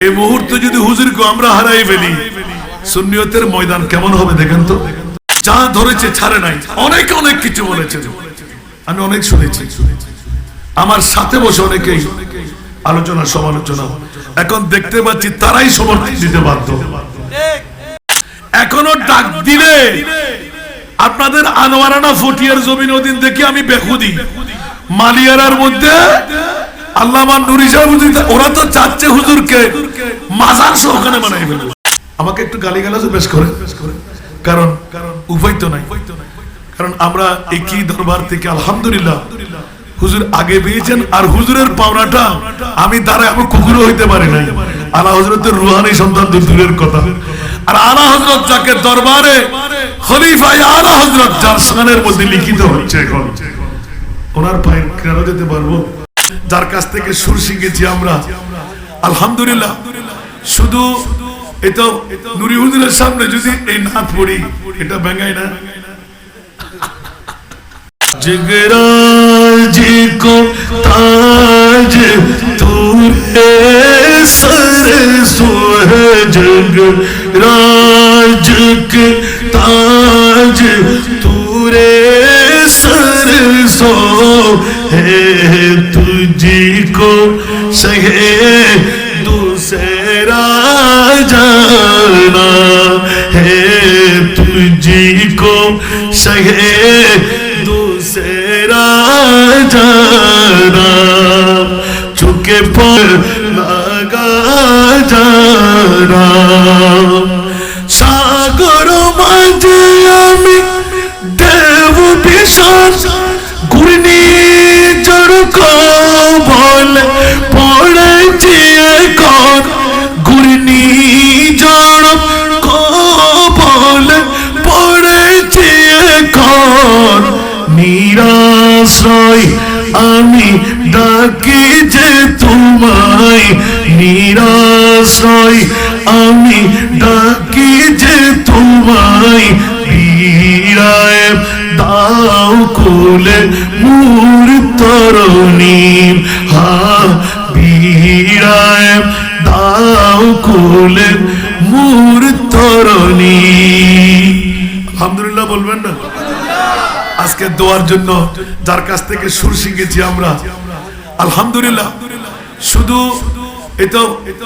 এই মুহূর্তে যদি হুজুরকে আমরা হারাই ফেলি, সুন্নিয়তের ময়দান কেমন হবে দেখেন তো? যা ধরেছে ছাড়ে নাই। অনেক অনেক কিছু বলেছে আমি অনেক শুনেছি। আমার সাথে বসে অনেকেই আলোচনা, সমালোচনা। এখন দেখতে পাচ্ছি তারাই সমর্থন দিতে বাধ্য। এখনও ডাক দিলে আপনাদের আনোয়ারানা ফটিয়ার জমিন ওদিন দেখি আমি বেখুদি মালিয়ারার মধ্যে আল্লামা ওরা তো চাচ্ছে হুজুরকে মাজার বানাই ফেলবে। আমাকে একটু গালি বেশ করে। কারণ কারণ উপায় তো নাই। কারণ আমরা একই দরবার থেকে আলহামদুলিল্লাহ হুজুর আগে পেয়েছেন আর হুজুরের পাওনাটা আমি দ্বারা আমি কুকুরও হইতে পারি নাই। আলা হজরতের রুহানি সন্তান দূরের কথা। আর আলা হজরত যাকে দরবারে খলিফা আলা হজরত যার স্নানের মধ্যে লিখিত হচ্ছে এখন। ওনার পায়ের কেন যেতে পারব? যার কাছ থেকে সুর শিখেছি আমরা। আলহামদুলিল্লাহ। শুধু এটা নুরি সামনে যদি এই না পড়ি, এটা ব্যাঙ্গাই না। জিগরাজি তাজ তুরে তাজ है तुझी को सहे दूसरा जाना। है तुझी को सहे दूसरा जाना। चुके पर लगा जाना। আমি ডাকি যে তোমায় নিরাশ্রয় আমি ডাকি যে তোমায় বীরায় দাও কোলে মূর তরণী। হা বীরায় দাও কোলে মূর তরণী। আলহামদুলিল্লাহ বলবেন না? আজকে দোয়ার জন্য যার কাছ থেকে সুর শিখেছি আমরা। আলহামদুলিল্লাহ। শুধু এটা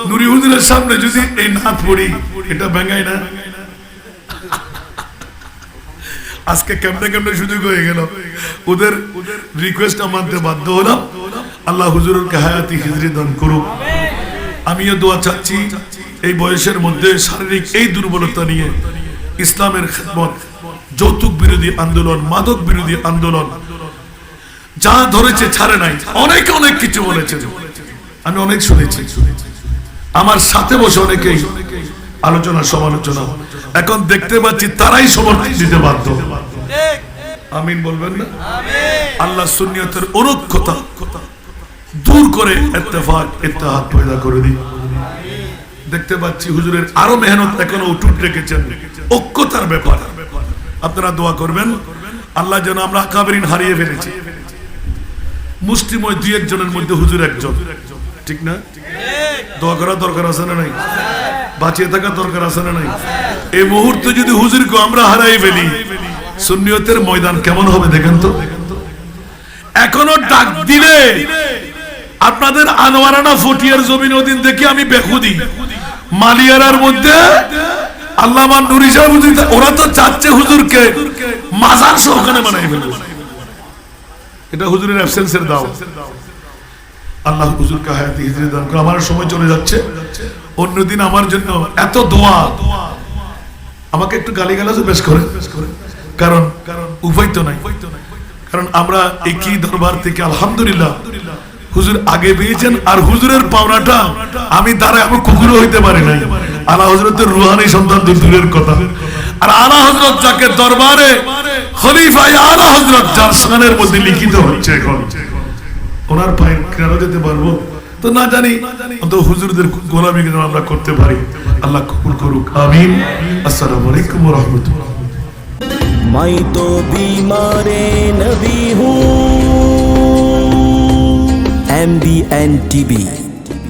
নুরি হুজুরের সামনে যদি এই নাচ পড়ি, এটা ব্যাঙ্গাই না। আজকে কেমনে কেমনে সুযোগ হয়ে গেল। ওদের রিকোয়েস্ট মানতে বাধ্য হলাম। আল্লাহ হুজুরকে হায়াতি হিজরি দান করুক। আমিও দোয়া চাচ্ছি এই বয়সের মধ্যে শারীরিক এই দুর্বলতা নিয়ে ইসলামের খেদমত যৌতুক বিরোধী আন্দোলন, মাদক বিরোধী আন্দোলন। যা ধরেছে ছাড়ে নাই। অনেক অনেক কিছু বলেছে। আমি অনেক শুনেছি। আমার সাথে বসে অনেকেই আলোচনা, সমালোচনা। এখন দেখতে পাচ্ছি তারাই সমর্থন দিতে বাধ্য। আমিন বলবেন না? আল্লাহ সুন্নিয়তের অনক্ষতা দূর করে ইত্তেফাক, ইত্তেহাদ পয়দা করে দিই দেখতে পাচ্ছি হুজুরের আরও মেহনত এখনও উঠুট রেখেছেন। ঐক্যতার ব্যাপার। আপনারা দোয়া করবেন। আল্লাহ যেন আমরা কাবেরিন হারিয়ে ফেলেছি। মুসলিময় দুই একজনের মধ্যে হুজুর একজন। ঠিক না? দোয়া করার দরকার আছে না নাই? বাঁচিয়ে থাকার দরকার আছে না নাই? এই মুহূর্তে যদি হুজুরকে আমরা হারাই ফেলি, সুন্নিয়তের ময়দান কেমন হবে দেখেন তো? এখনও ডাক দিলে আপনাদের আনোয়ারানা ফটিয়ার জমিন ওদিন দেখি আমি বেখুদি। মালিয়ারার মধ্যে আমার সময় চলে যাচ্ছে। অন্যদিন আমার জন্য এত দোয়া। আমাকে একটু গালি গালাজ বেশ করে। কারণ কারণ তো নাই। কারণ আমরা একই দরবার থেকে আলহামদুলিল্লাহ হুজুর আগে পেয়েছেন আর হুজুরের পাওনাটা আমি দ্বারা আমি কুকুরও হইতে পারি নাই। আনা হজরতের রুহানি সন্তান তো দূরের কথা। আর আনা হজরত যাকে দরবারে খলিফাই হজরত যার সানের মধ্যে লিখিত হচ্ছে এখন। ওনার কেন যেতে পারব? তো না জানি হুজুরদের গোলামি আমরা করতে পারি। আল্লাহ কবুল করুক, আমিন। আসসালামু আলাইকুম ওয়া রাহমাতুল্লাহ। মাই তো বিমারে নবী হুম এমবিএন টিভি